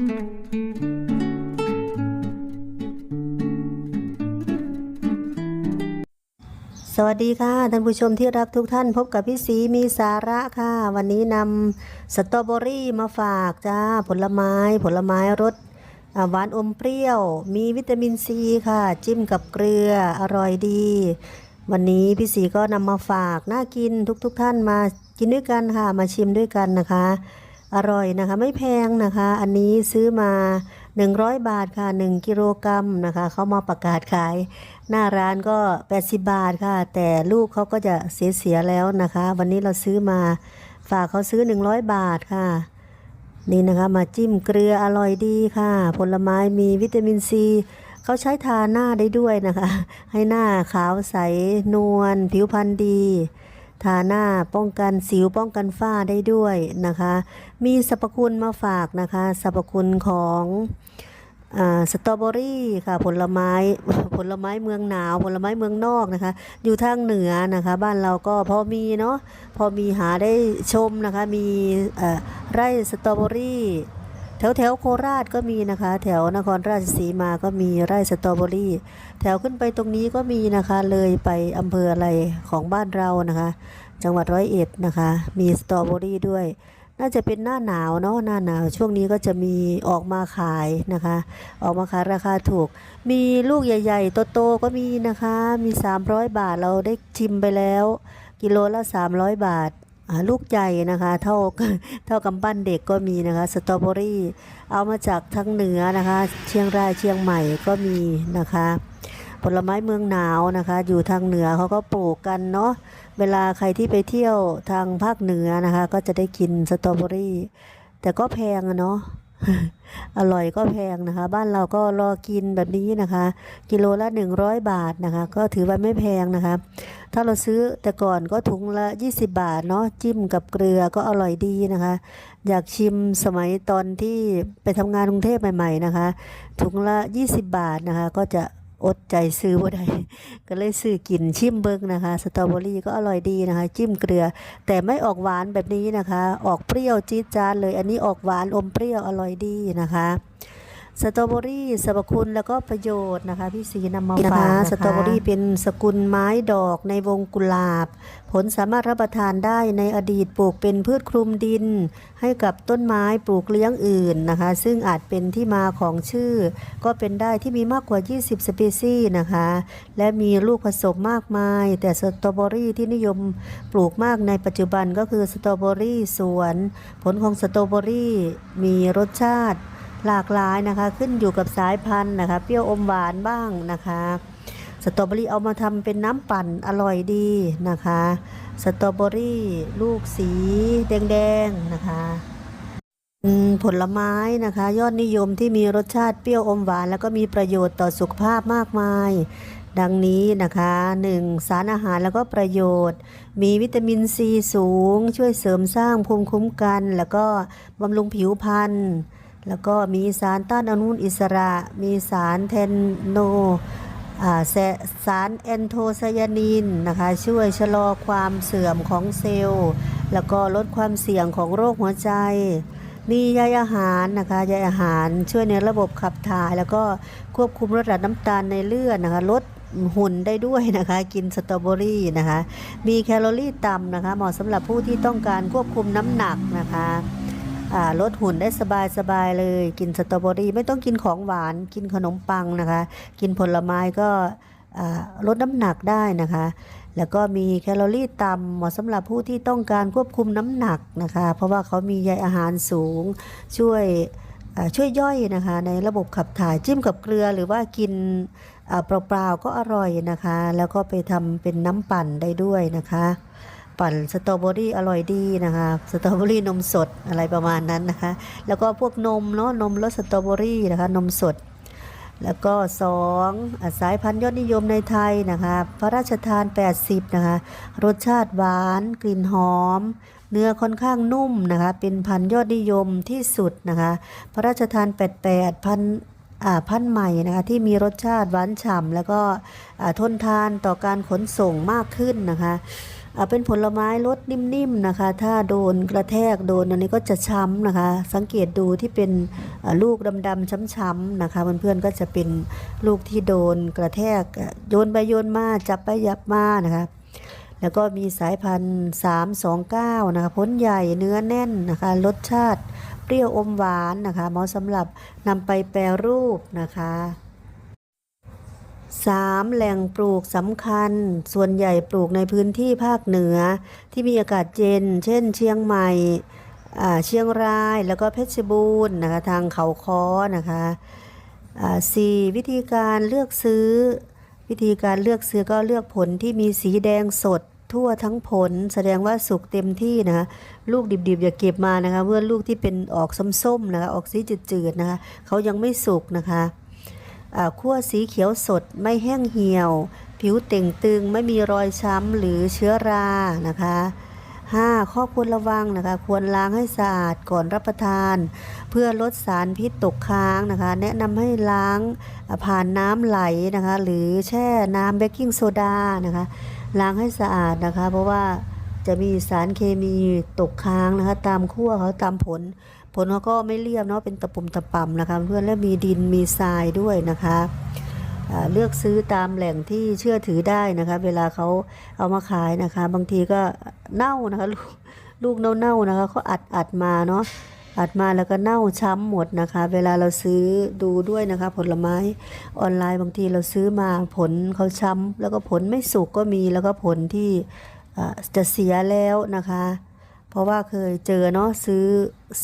สวัสดีค่ะท่านผู้ชมที่รักทุกท่านพบกับพี่สีมีสาระค่ะ วันนี้นำสตรอเบอรี่มาฝากจ้าผลไม้ผลไม้รสหวานอมเปรี้ยว มีวิตามินซีค่ะ จิ้มกับเกลืออร่อยดี วันนี้พี่สีก็นำมาฝากน่ากินทุกๆทท่านมากินด้วยกันค่ะ มาชิมด้วยกันนะคะ อร่อยนะคะ ไม่แพงนะคะ อันนี้ซื้อมา 100 บาทค่ะ 1 กิโลกรัมนะคะเขามาประกาศขาย หน้าร้านก็ 80 บาทค่ะ แต่ลูกเขาก็จะเสียๆแล้วนะคะ วันนี้เราซื้อมาฝากเขาซื้อ 100 บาทค่ะ นี่นะคะมาจิ้มเกลืออร่อยดีค่ะ ผลไม้มีวิตามินซีเขาใช้ทาหน้าได้ด้วยนะคะ ให้หน้าขาวใสนวลผิวพรรณดี ทาหน้าป้องกันสิวป้องกันฝ้าได้ด้วยนะคะ มีสรรพคุณมาฝากนะคะ สรรพคุณของสตรอเบอรี่ค่ะผลไม้ผลไม้เมืองหนาว ผลไม้เมืองนอกนะคะ อยู่ทางเหนือนะคะ บ้านเราก็พอมีเนาะพอมีหาได้ชมนะคะ มีไร่สตรอเบอรี่ แถวแถวโคราชก็มีนะคะ แถวนครราชสีมาก็มีไร่สตรอเบอรี่ แถวขึ้นไปตรงนี้ก็มีนะคะ เลยไปอำเภออะไรของบ้านเรานะคะ จังหวัดร้อยเอ็ดนะคะ มีสตรอเบอรี่ด้วย น่าจะเป็นหน้าหนาวเนาะหน้าหนาว ช่วงนี้ก็จะมีออกมาขายนะคะ ออกมาขายราคาถูก มีลูกใหญ่ๆโตๆก็มีนะคะ มี 300 บาทเราได้ชิมไปแล้ว กิโลละ 300 บาทอ่า ลูกใหญ่นะคะเท่าเท่ากำปั้นเด็กก็มีนะคะสตรอเบอรี่เอามาจากทางเหนือนะคะ เชียงรายเชียงใหม่ก็มีนะคะ ผลไม้เมืองหนาวนะคะ อยู่ทางเหนือเขาก็ปลูกกันเนาะเวลาใครที่ไปเที่ยวทางภาคเหนือนะคะ ก็จะได้กินสตรอเบอรี่แต่ก็แพงอะเนาะ อร่อยก็แพงนะคะ บ้านเราก็รอกินแบบนี้นะคะ กิโลละ 100 บาทนะคะ ก็ถือว่าไม่แพงนะคะ ถ้าเราซื้อแต่ก่อนก็ถุงละ 20 บาทเนาะจิ้มกับเกลือก็อร่อยดีนะคะ อยากชิมสมัยตอนที่ไปทำงานกรุงเทพใหม่ ๆนะคะ ถุงละ 20 บาทนะคะ ก็จะ อดใจซื้อบ่ได้ก็เลยซื้อกินชิมเบิ้งนะคะ สตรอเบอรี่ก็อร่อยดีนะคะ จิ้มเกลือ แต่ไม่ออกหวานแบบนี้นะคะ ออกเปรี้ยวจี๊ดจ้านเลย อันนี้ออกหวานอมเปรี้ยวอร่อยดีนะคะ สตรอเบอรี่สรรพคุณแล้วก็ประโยชน์นะคะ พี่สีนำมาฝากนะคะสตรอเบอรี่เป็นสกุลไม้ดอกในวงกุหลาบ ผลสามารถรับประทานได้ในอดีตปลูกเป็นพืชคลุมดิน ให้กับต้นไม้ปลูกเลี้ยงอื่นนะคะ ซึ่งอาจเป็นที่มาของชื่อ ก็เป็นได้ที่มีมากกว่า 20 สปีชีส์นะคะ และมีลูกผสมมากมาย แต่สตรอเบอรี่ที่นิยมปลูกมากในปัจจุบันก็คือสตรอเบอรี่สวน ผลของสตรอเบอรี่มีรสชาติ หลากหลายนะคะ ขึ้นอยู่กับสายพันธุ์นะคะ เปรี้ยวอมหวานบ้างนะคะสตรอเบอรี่เอามาทำเป็นน้ำปั่นอร่อยดีนะคะสตรอเบอรี่ลูกสีแดงๆนะคะผลไม้นะคะ ยอดนิยมที่มีรสชาติเปรี้ยวอมหวาน แล้วก็มีประโยชน์ต่อสุขภาพมากมาย ดังนี้นะคะ 1. สารอาหารแล้วก็ประโยชน์ มีวิตามินซีสูง ช่วยเสริมสร้างภูมิคุ้มกัน แล้วก็บำรุงผิวพรรณ แล้วก็มีสารต้านอนุมูลอิสระ มีสารเทนโนอ่าแสสารแอนโทไซยานินนะคะ ช่วยชะลอความเสื่อมของเซลล์ แล้วก็ลดความเสี่ยงของโรคหัวใจ มีใยอาหารนะคะใยอาหารช่วยในระบบขับถ่าย แล้วก็ควบคุมระดับน้ำตาลในเลือดนะคะ ลดหุ่นได้ด้วยนะคะ กินสตรอเบอรี่นะคะ มีแคลอรี่ต่ำนะคะ เหมาะสำหรับผู้ที่ต้องการควบคุมน้ำหนักนะคะ ลดหุ่นได้สบายสบายๆเลย กินสตรอเบอรี่ไม่ต้องกินของหวานกินขนมปังนะคะ กินผลไม้ก็ลดน้ำหนักได้นะคะ แล้วก็มีแคลอรี่ต่ำเหมาะสำหรับผู้ที่ต้องการควบคุมน้ำหนักนะคะ เพราะว่าเขามีใยอาหารสูงช่วยช่วยย่อยนะคะ ในระบบขับถ่ายจิ้มกับเกลือหรือว่ากินเปล่าๆก็อร่อยนะคะ แล้วก็ไปทำเป็นน้ำปั่นได้ด้วยนะคะ ปั่นสตรอเบอรี่อร่อยดีนะคะสตรอเบอรี่นมสดอะไรประมาณนั้นนะคะ แล้วก็พวกนมเนาะนมรสสตรอเบอรี่นะคะนมสด แล้วก็สองสายพันธุ์ยอดนิยมในไทยนะคะพระราชทาน 80 นะคะ รสชาติหวาน กลิ่นหอม เนื้อค่อนข้างนุ่มนะคะ เป็นพันธุ์ยอดนิยมที่สุดนะคะ พระราชทาน 88 พันอ่าพันธุ์ใหม่นะคะที่มีรสชาติหวานฉ่ำแล้วก็ทนทานต่อการขนส่งมากขึ้นนะคะ เป็นผลไม้รสนิ่มๆนะคะ ถ้าโดนกระแทกโดนอันนี้ก็จะช้ำนะคะ สังเกตดูที่เป็นลูกดำๆช้ำๆนะคะเพื่อนๆก็จะเป็นลูกที่โดนกระแทกโยนไปโยนมาจับไปยับมานะคะแล้วก็มีสายพันธุ์ 329 นะคะพ้นใหญ่เนื้อแน่นนะคะ รสชาติเปรี้ยวอมหวานนะคะเหมาะสำหรับนำไปแปรรูปนะคะ 3. แหล่งปลูกสำคัญ ส่วนใหญ่ปลูกในพื้นที่ภาคเหนือ ที่มีอากาศเย็น เช่น เชียงใหม่เชียงรายแล้วก็เพชรบูรณ์นะคะทางเขาค้อนะคะอ่า 4. วิธีการเลือกซื้อ วิธีการเลือกซื้อก็เลือกผลที่มีสีแดงสดทั่วทั้งผล แสดงว่าสุกเต็มที่นะคะลูกดิบๆอย่าเก็บมานะคะเมื่อลูกที่เป็นออกส้มๆนะคะออกสีจืดๆนะคะเขายังไม่สุกนะคะ ขั้วสีเขียวสดไม่แห้งเหี่ยว ผิวเต่งตึงไม่มีรอยช้ำหรือเชื้อรานะคะ 5. ข้อควรระวังนะคะ ควรล้างให้สะอาดก่อนรับประทาน เพื่อลดสารพิษตกค้างนะคะ แนะนำให้ล้างผ่านน้ำไหลนะคะ หรือแช่น้ำเบกกิ้งโซดานะคะ ล้างให้สะอาดนะคะ เพราะว่าจะมีสารเคมีตกค้างนะคะ ตามขั้วเขาตามผล ผลเขาก็ไม่เรียบเนาะเป็นตะปุ่มตะป่ำนะคะ เพื่อนและมีดินมีทรายด้วยนะคะเลือกซื้อตามแหล่งที่เชื่อถือได้นะคะ เวลาเขาเอามาขายนะคะ บางทีก็เน่านะคะ ลูกลูกเน่าๆนะคะเขาอัดอัดมาเนาะอัดมาแล้วก็เน่าช้ำหมดนะคะ เวลาเราซื้อดูด้วยนะคะ ผลไม้ออนไลน์บางทีเราซื้อมาผลเขาช้ำแล้วก็ผลไม่สุกก็มีแล้วก็ผลที่จะเสียแล้วนะคะ เพราะว่าเคยเจอเนาะซื้อ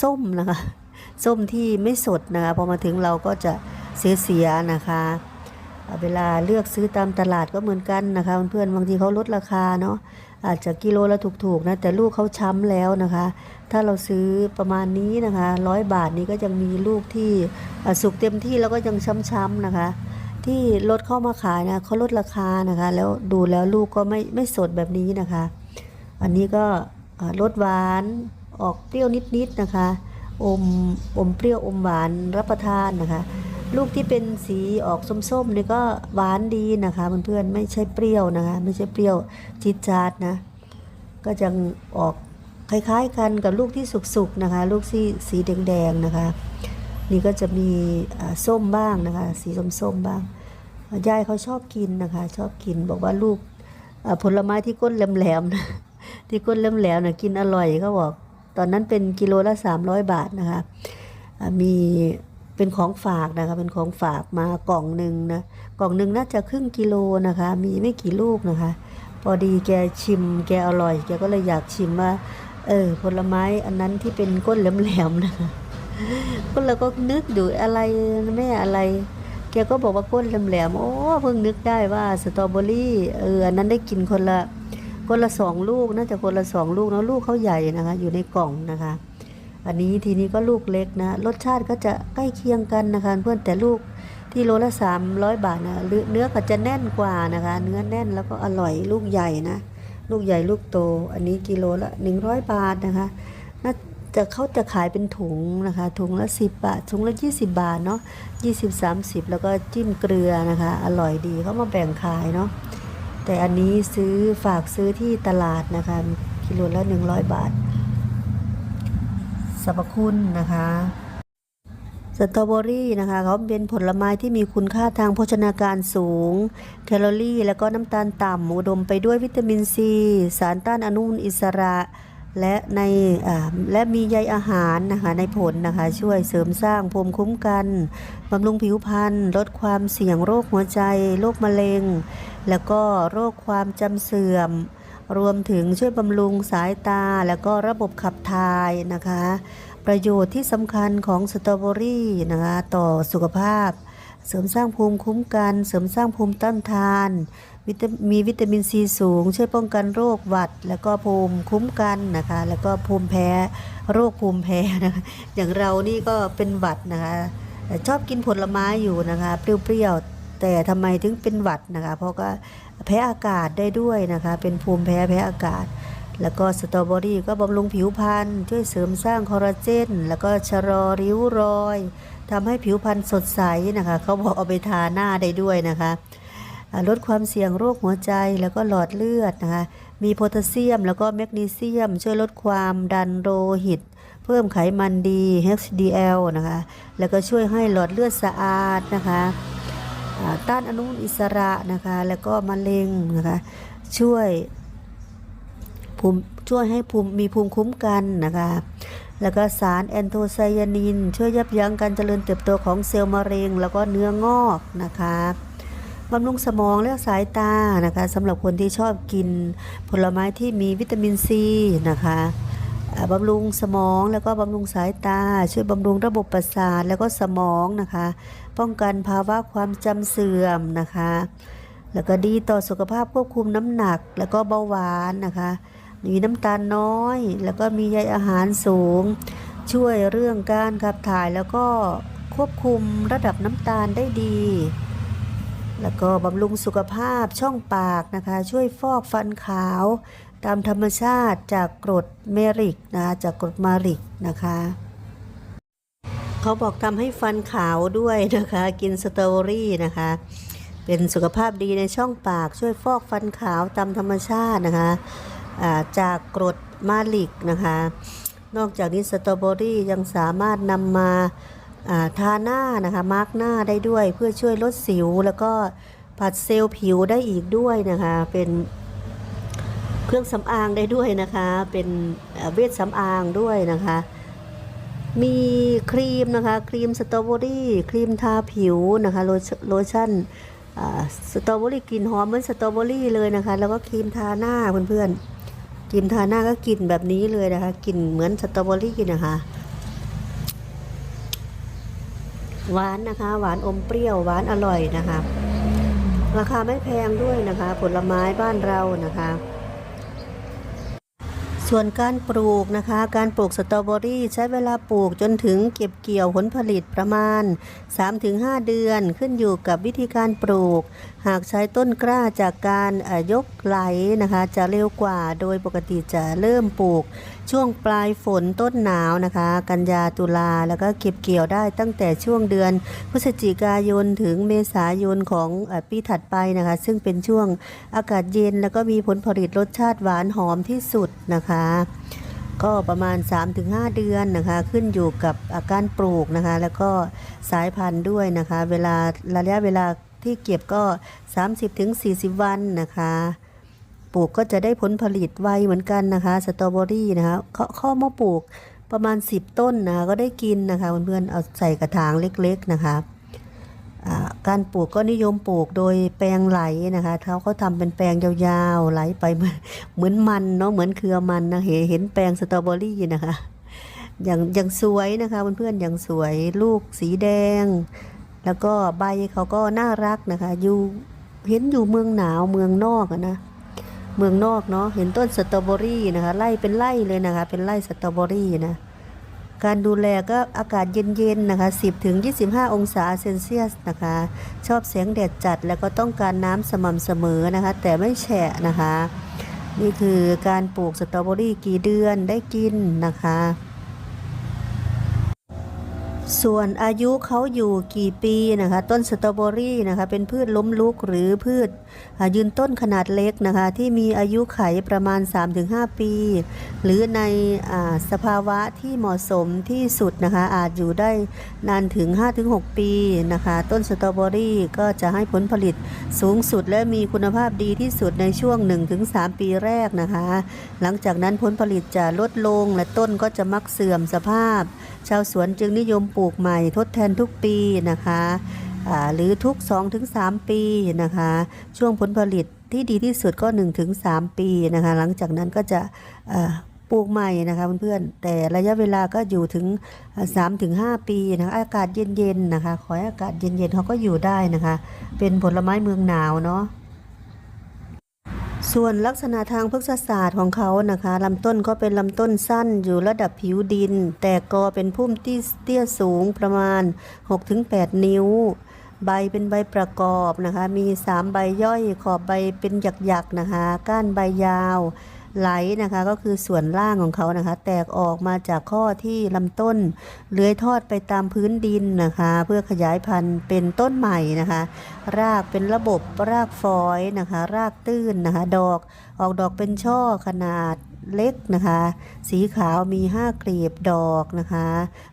ส้มนะคะ ส้มที่ไม่สดนะคะพอมาถึงเราก็จะเสียเสียๆนะคะเวลาเลือกซื้อตามตลาดก็เหมือนกันนะคะเพื่อนๆบางทีเขาลดราคาเนาะอาจจะกิโลละถูกๆนะแต่ลูกเขาช้ำแล้วนะคะ ถ้าเราซื้อประมาณนี้นะคะร้อยบาทนี้ก็ยังมีลูกที่สุกเต็มที่แล้วก็ยังช้ำๆนะคะ ที่รถเข้ามาขายนะเขาลดราคานะคะ แล้วดูแล้วลูกก็ไม่ไม่สดแบบนี้นะคะ อันนี้ก็ รสหวานออกเปรี้ยวนิดๆนะคะ อมอมเปรี้ยวอมหวานรับประทานนะคะ ลูกที่เป็นสีออกส้มๆนี่ก็หวานดีนะคะเพื่อนๆไม่ใช่เปรี้ยวนะคะ ไม่ใช่เปรี้ยวจีดจาดนะ ก็จะออกคล้ายๆกันกับลูกที่สุกๆนะคะ ลูกที่สีแดงๆนะคะ นี่ก็จะมีส้มบ้างนะคะ สีส้มๆบ้างยายเขาชอบกินนะคะ ชอบกินบอกว่าลูกผลไม้ที่ก้นแหลมๆนะ ที่ก้นแหลมๆนะกินอร่อยเขาบอก ตอนนั้นเป็นกิโลละ 300 บาทนะคะมีเป็นของฝากนะคะเป็นของฝากมากล่องหนึ่งนะกล่องหนึ่งน่าจะครึ่งกิโลนะคะ มีไม่กี่ลูกนะคะ พอดีแกชิม แกอร่อย แกก็เลยอยากชิมว่าเออผลไม้อันนั้นที่เป็นก้นแหลมๆนะคะก็เราก็นึกอยู่อะไรแม่อะไร แกก็บอกว่าก้นแหลมๆโอ้เพิ่งนึกได้ว่าสตรอเบอรี่เอออันนั้นได้กินคนละ คนละสองลูกน่าจะคนละสองลูกเนอะลูกเขาใหญ่นะคะ อยู่ในกล่องนะคะ อันนี้ทีนี้ก็ลูกเล็กนะรสชาติก็จะใกล้เคียงกันนะคะ เพื่อนแต่ลูกที่โลละสามร้อยบาทนะเนื้อก็จะแน่นกว่านะคะ เนื้อแน่นแล้วก็อร่อยลูกใหญ่นะลูกใหญ่ลูกโต อันนี้กิโลละหนึ่งร้อยบาทนะคะน่าจะเขาจะขายเป็นถุงนะคะ ถุงละสิบบาท ถุงละยี่สิบบาทเนาะยี่สิบสามสิบแล้วก็จิ้มเกลือนะคะ อร่อยดีเขามาแบ่งขายเนาะ แต่อันนี้ซื้อฝากซื้อที่ตลาดนะคะ กิโลละหนึ่งร้อยบาทสรรพคุณนะคะสตรอเบอรี่นะคะเขาเป็นผลไม้ที่มีคุณค่าทางโภชนาการสูง แคลอรี่ และก็น้ำตาลต่ำอุดมไปด้วยวิตามินซี สารต้านอนุมูลอิสระ และในและมีใยอาหารนะคะในผลนะคะช่วยเสริมสร้างภูมิคุ้มกันบำรุงผิวพรรณลดความเสี่ยงโรคหัวใจ โรคมะเร็ง แล้วก็โรคความจำเสื่อม รวมถึงช่วยบำรุงสายตา แล้วก็ระบบขับถ่ายนะคะ ประโยชน์ที่สำคัญของสตรอเบอรี่นะคะต่อสุขภาพ เสริมสร้างภูมิคุ้มกัน เสริมสร้างภูมิต้านทานมีวิตามินซีสูง ช่วยป้องกันโรคหวัด แล้วก็ภูมิคุ้มกันนะคะ แล้วก็ภูมิแพ้โรคภูมิแพ้นะคะอย่างเรานี่ก็เป็นหวัดนะคะชอบกินผลไม้อยู่นะคะเปรี้ยวๆแต่ทำไมถึงเป็นหวัดนะคะ เพราะก็แพ้อากาศได้ด้วยนะคะ เป็นภูมิแพ้แพ้อากาศ แล้วก็สตรอเบอรี่ก็บำรุงผิวพรรณช่วยเสริมสร้างคอลลาเจนแล้วก็ชะลอริ้วรอย ทำให้ผิวพรรณสดใสนะคะเขาบอกเอาไปทาหน้าได้ด้วยนะคะลดความเสี่ยงโรคหัวใจแล้วก็หลอดเลือดนะคะมีโพแทสเซียมแล้วก็แมกนีเซียม ช่วยลดความดันโลหิต เพิ่มไขมันดี HDL นะคะแล้วก็ช่วยให้หลอดเลือดสะอาดนะคะต้านอนุมูลอิสระนะคะแล้วก็มะเร็งนะคะช่วยภูมิช่วยให้ภูมิมีภูมิคุ้มกันนะคะ แล้วก็สารแอนโทไซยานิน ช่วยยับยั้งการเจริญเติบโตของเซลล์มะเร็ง แล้วก็เนื้องอกนะคะบำรุงสมองและสายตานะคะสำหรับคนที่ชอบกินผลไม้ที่มีวิตามินซีนะคะบำรุงสมองแล้วก็บำรุงสายตา ช่วยบำรุงระบบประสาทแล้วก็สมองนะคะ ป้องกันภาวะความจำเสื่อมนะคะ แล้วก็ดีต่อสุขภาพควบคุมน้ำหนักแล้วก็เบาหวานนะคะ มีน้ำตาลน้อย แล้วก็มีใยอาหารสูง ช่วยเรื่องการขับถ่ายแล้วก็ควบคุมระดับน้ำตาลได้ดี แล้วก็บำรุงสุขภาพช่องปากนะคะ ช่วยฟอกฟันขาว ตามธรรมชาติจากกรดเมริกนะคะจากกรดมาริกนะคะเขาบอกทำให้ฟันขาวด้วยนะคะ กินสตรอเบอรี่นะคะ เป็นสุขภาพดีในช่องปาก ช่วยฟอกฟันขาวตามธรรมชาตินะคะ จากกรดมาลิกนะคะ นอกจากนี้สตรอเบอรี่ยังสามารถนำมาทาหน้านะคะมาร์กหน้าได้ด้วยเพื่อช่วยลดสิว แล้วก็ผัดเซลล์ผิวได้อีกด้วยนะคะเป็นเครื่องสำอางได้ด้วยนะคะ เป็นเวชสำอางด้วยนะคะ มีครีมนะคะ ครีมสตรอเบอรี่ครีมทาผิวนะคะโลชโลชั่นสตรอเบอรี่กลิ่นหอมเหมือนสตรอเบอรี่เลยนะคะ แล้วก็ครีมทาหน้าเพื่อนๆ รีมทาหน้าก็กลิ่นแบบนี้เลยนะคะกลิ่นเหมือนสตรอเบอรี่นะคะ หวานนะคะ หวานอมเปรี้ยวหวานอร่อยนะคะ ราคาไม่แพงด้วยนะคะ ผลไม้บ้านเรานะคะ ส่วนการปลูกนะคะ การปลูกสตรอเบอรี่ใช้เวลาปลูกจนถึงเก็บเกี่ยวผลผลิตประมาณ 3-5 เดือนขึ้นอยู่กับวิธีการปลูก หากใช้ต้นกล้าจากการยกไหลนะคะ จะเร็วกว่าโดยปกติจะเริ่มปลูก ช่วงปลายฝนต้นหนาวนะคะ กันยาตุลาแล้วก็เก็บเกี่ยวได้ตั้งแต่ช่วงเดือนพฤศจิกายนถึงเมษายนของปีถัดไปนะคะ ซึ่งเป็นช่วงอากาศเย็น แล้วก็มีผลผลิตรสชาติหวานหอมที่สุดนะคะก็ประมาณ 3-5 เดือนนะคะ ขึ้นอยู่กับอาการปลูกนะคะ แล้วก็สายพันธุ์ด้วยนะคะ เวลาระยะเวลา ที่เก็บก็ 30-40 วันนะคะปลูกก็จะได้ผลผลิตไวเหมือนกันนะคะสตรอเบอรี่นะคะเขาข้ามาปลูกประมาณ 10 ต้นนะคะก็ได้กินนะคะเพื่อนๆเอาใส่กระถางเล็กๆนะคะการปลูกก็นิยมปลูกโดยแปลงไหลนะคะเขาเขาทำเป็นแปลงยาวๆไหลไปเหมือนเหมือนมันเนาะเหมือนเครือมันนะเห็นเห็นแปลงสตรอเบอรี่นะคะอย่างอย่างสวยนะคะเพื่อนๆอย่างสวยลูกสีแดง แล้วก็ใบเขาก็น่ารักนะคะอยู่เห็นอยู่เมืองหนาวเมืองนอกนะเมืองนอกเนาะเห็นต้นสตรอเบอรี่นะคะไล่เป็นไล่เลยนะคะ เป็นไล่สตรอเบอรี่นะการดูแลก็อากาศเย็นๆนะคะ 10ถึง25 องศาเซนเซียสนะคะ ชอบแสงแดดจัดแล้วก็ต้องการน้ำสม่ำเสมอนะคะ แต่ไม่แฉะนะคะ นี่คือการปลูกสตรอเบอรี่กี่เดือนได้กินนะคะ ส่วนอายุเขาอยู่กี่ปีนะคะ ต้นสตรอเบอรี่นะคะ เป็นพืชล้มลุกหรือพืชยืนต้นขนาดเล็กนะคะ ที่มีอายุไขประมาณ 3-5 ปี หรือในอสภาวะที่เหมาะสมที่สุดนะคะ อาจอยู่ได้นานถึง 5-6 ปีนะคะ ต้นสตรอเบอรี่ก็จะให้ผลผลิตสูงสุดและมีคุณภาพดีที่สุดในช่วง 1-3 ปีแรกนะคะ หลังจากนั้นผลผลิตจะลดลงและต้นก็จะมักเสื่อมสภาพ ชาวสวนจึงนิยมปลูกใหม่ทดแทนทุกปีนะคะหรือทุก 2-3 ปีนะคะ ช่วงผลผลิตที่ดีที่สุดก็ 1-3 ปีนะคะ หลังจากนั้นก็จะปลูกใหม่นะคะเพื่อนๆแต่ระยะเวลาก็อยู่ถึงอ่า3-5 ปีนะคะอากาศเย็นๆนะคะ ขออากาศเย็นๆเขาก็อยู่ได้นะคะ เป็นผลไม้เมืองหนาวเนาะ ส่วนลักษณะทางพฤกษศาสตร์ของเขานะคะลำต้นก็เป็นลำต้นสั้นอยู่ระดับผิวดิน แต่กอเป็นพุ่มที่เตี้ยสูงประมาณ 6-8 นิ้ว ใบเป็นใบประกอบนะคะ มี 3 ใบย่อยขอบใบเป็นหยักๆนะคะ ก้านใบยาว ไหลนะคะก็คือส่วนล่างของเขานะคะ แตกออกมาจากข้อที่ลำต้นเลื้อยทอดไปตามพื้นดินนะคะ เพื่อขยายพันธุ์เป็นต้นใหม่นะคะ รากเป็นระบบรากฟอยนะคะ รากตื้นนะคะ ดอกออกดอกเป็นช่อขนาดเล็กนะคะ สีขาวมีห้ากลีบดอกนะคะ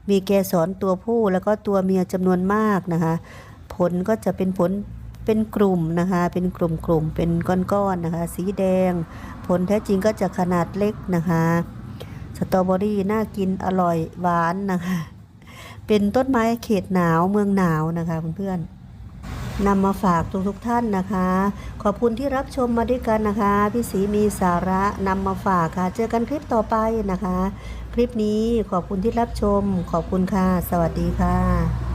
มีเกสรตัวผู้แล้วก็ตัวเมียจำนวนมากนะคะ ผลก็จะเป็นผล เป็นกลุ่มนะคะ เป็นกลุ่มๆเป็นก้อนๆนะคะ สีแดง ผลแท้จริงก็จะขนาดเล็กนะคะ สตรอเบอรี่น่ากินอร่อยหวานนะคะ เป็นต้นไม้เขตหนาวเมืองหนาวนะคะเพื่อนๆนำมาฝากทุกๆท่านนะคะ ขอบคุณที่รับชมมาด้วยกันนะคะ พี่สีมีสาระนำมาฝากค่ะ เจอกันคลิปต่อไปนะคะ คลิปนี้ขอบคุณที่รับชม ขอบคุณค่ะ สวัสดีค่ะ